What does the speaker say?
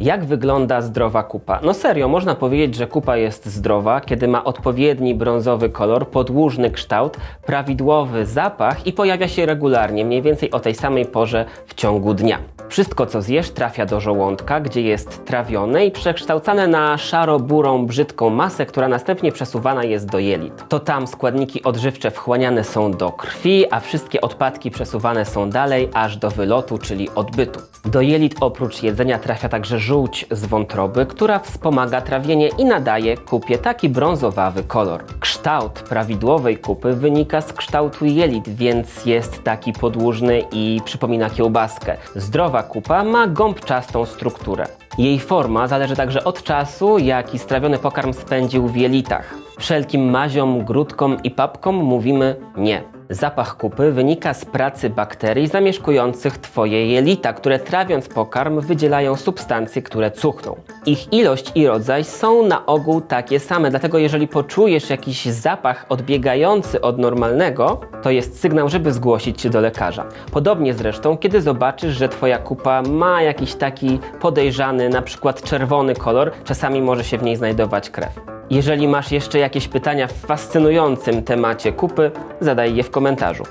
Jak wygląda zdrowa kupa? No serio, można powiedzieć, że kupa jest zdrowa, kiedy ma odpowiedni brązowy kolor, podłużny kształt, prawidłowy zapach i pojawia się regularnie, mniej więcej o tej samej porze w ciągu dnia. Wszystko, co zjesz, trafia do żołądka, gdzie jest trawione i przekształcane na szaro-burą, brzydką masę, która następnie przesuwana jest do jelit. To tam składniki odżywcze wchłaniane są do krwi, a wszystkie odpadki przesuwane są dalej, aż do wylotu, czyli odbytu. Do jelit oprócz jedzenia trafia także żółć z wątroby, która wspomaga trawienie i nadaje kupie taki brązowawy kolor. Kształt prawidłowej kupy wynika z kształtu jelit, więc jest taki podłużny i przypomina kiełbaskę. Zdrowa kupa ma gąbczastą strukturę. Jej forma zależy także od czasu, jaki strawiony pokarm spędził w jelitach. Wszelkim maziom, grudkom i papkom mówimy nie. Zapach kupy wynika z pracy bakterii zamieszkujących Twoje jelita, które trawiąc pokarm wydzielają substancje, które cuchną. Ich ilość i rodzaj są na ogół takie same, dlatego jeżeli poczujesz jakiś zapach odbiegający od normalnego, to jest sygnał, żeby zgłosić się do lekarza. Podobnie zresztą, kiedy zobaczysz, że Twoja kupa ma jakiś taki podejrzany, na przykład czerwony kolor, czasami może się w niej znajdować krew. Jeżeli masz jeszcze jakieś pytania w fascynującym temacie kupy, zadaj je w komentarzu.